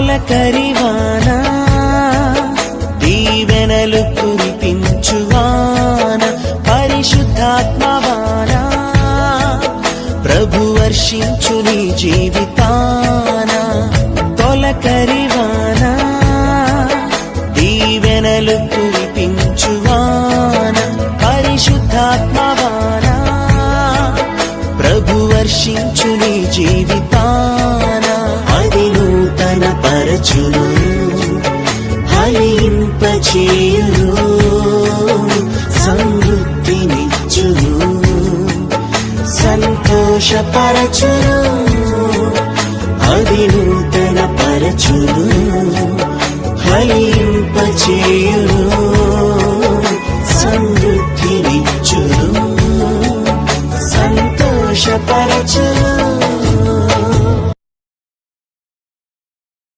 తొలకరివానా దీవెనలు కురిపించువాన? పరిశుద్ధాత్మవానా? ప్రభు వర్షించు నీ జీవితాన? తొలకరివానా దీవెనలు కురిపించువాన? పరిశుద్ధాత్మవానా? ప్రభు వర్షించు నీ జీవితాన బలపరచును ఫలింపచేయును. సమృద్ధినిచ్చును. సంతోషపరచును. అది నూతన పరచును ఫలింపచేయును. సమృద్ధినిచ్చును. సంతోషపరచును.